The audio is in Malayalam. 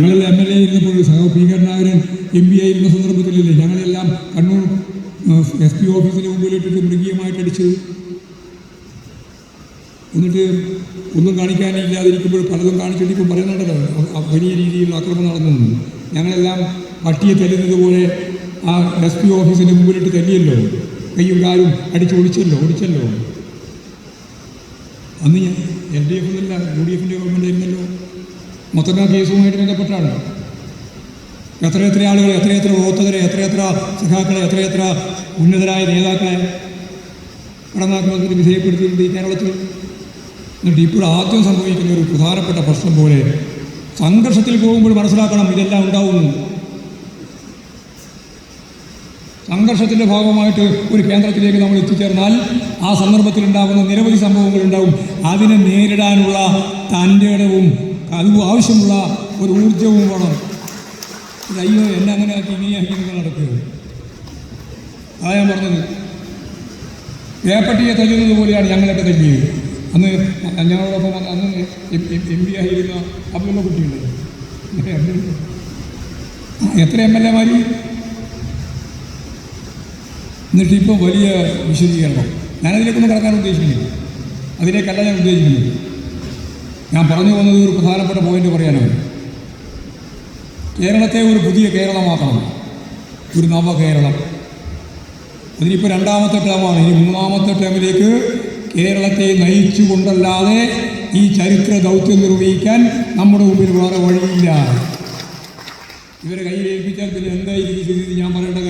ഞങ്ങൾ എം എൽ എ ഇരുന്നപ്പോൾ സഹ പി കരുണാകരൻ എം പി ആയിരുന്ന സന്ദർഭത്തിലല്ലേ ഞങ്ങളെല്ലാം കണ്ണൂർ എസ് പി ഓഫീസിന് മുമ്പിലിട്ടിട്ട് മൃഗീയമായിട്ട് അടിച്ചത്? എന്നിട്ട് ഒന്നും കാണിക്കാനില്ലാതിരിക്കുമ്പോൾ പലതും കാണിച്ചിട്ട് ഇപ്പം പറയുന്നുണ്ടല്ലോ വലിയ രീതിയിലുള്ള ആക്രമണം നടന്നു ഞങ്ങളെല്ലാം പട്ടിയെ തല്ലുന്നത് പോലെ ആ എസ് പി ഓഫീസിന്റെ മുമ്പിലിട്ട് തല്ലിയല്ലോ. കയ്യും കാലും അടിച്ച് ഒടിച്ചല്ലോ ഒടിച്ചല്ലോ അന്ന് എൽ ഡി എഫ് എന്നല്ല യു ഡി എഫിന്റെ ഗവൺമെന്റ് ആയിരുന്നല്ലോ. മൊത്തം കേസുമായിട്ട് ബന്ധപ്പെട്ടാണ് എത്രയെത്ര ആളുകൾ എത്രയെത്ര ഓത്തകരെ എത്രയെത്ര സഖാക്കളെ എത്രയെത്ര ഉന്നതരായ നേതാക്കളെ കടന്നാക്രമണത്തിന് വിധേയപ്പെടുത്തിയിട്ടുണ്ട് ഈ കേരളത്തിൽ. എന്നിട്ട് ഇപ്പോൾ ആദ്യം സംഭവിക്കുന്ന ഒരു പ്രധാനപ്പെട്ട പ്രശ്നം പോലെ സംഘർഷത്തിൽ പോകുമ്പോൾ മനസ്സിലാക്കണം ഇതെല്ലാം ഉണ്ടാവുന്നു. സംഘർഷത്തിന്റെ ഭാഗമായിട്ട് ഒരു കേന്ദ്രത്തിലേക്ക് നമ്മൾ എത്തിച്ചേർന്നാൽ ആ സന്ദർഭത്തിൽ ഉണ്ടാകുന്ന നിരവധി സംഭവങ്ങൾ ഉണ്ടാവും. അതിനെ നേരിടാനുള്ള തന്റെ ഇടവും ആവശ്യമുള്ള ഒരു ഊർജവും വേണം. അയ്യോ എന്നെ അങ്ങനെ ആക്കി ഇങ്ങനെയാക്കി നിങ്ങൾ നടക്കുക അതാ ഞാൻ പറഞ്ഞത്. പേപ്പട്ടിയെ തല്ലുന്നത് പോലെയാണ് ഞങ്ങളൊക്കെ തല്ലിയത് അന്ന് ഞങ്ങളോടൊപ്പം അന്ന് എം പി ആയിരുന്ന അബ്ദുള്ള കുട്ടിയുണ്ട്. എത്ര എം എൽ എമാർ എന്നിട്ട് ഇപ്പോൾ വലിയ വിശദീകരണം. ഞാനതിലേക്കൊന്നും കടക്കാൻ ഉദ്ദേശിക്കുന്നില്ല. അതിലേക്കല്ല ഞാൻ ഉദ്ദേശിക്കുന്നത്. ഞാൻ പറഞ്ഞു വന്നത് ഒരു പ്രധാനപ്പെട്ട പോയിന്റ് പറയാനാണ്. കേരളത്തെ ഒരു പുതിയ കേരളമാക്കണം. ഒരു നവകേരളം അതിനിപ്പോൾ രണ്ടാമത്തെ ടേമാണ് ഇനി മൂന്നാമത്തെ ടേമിലേക്ക് കേരളത്തെ നയിച്ചുകൊണ്ടല്ലാതെ ഈ ചരിത്ര ദൗത്യം നിർവഹിക്കാൻ നമ്മുടെ മുമ്പിൽ വേറെ വഴിയില്ല. ഇവരെ കയ്യിൽ ഏൽപ്പിച്ചാൽ പിന്നെ എന്തായിരിക്കും ഞാൻ പറയേണ്ട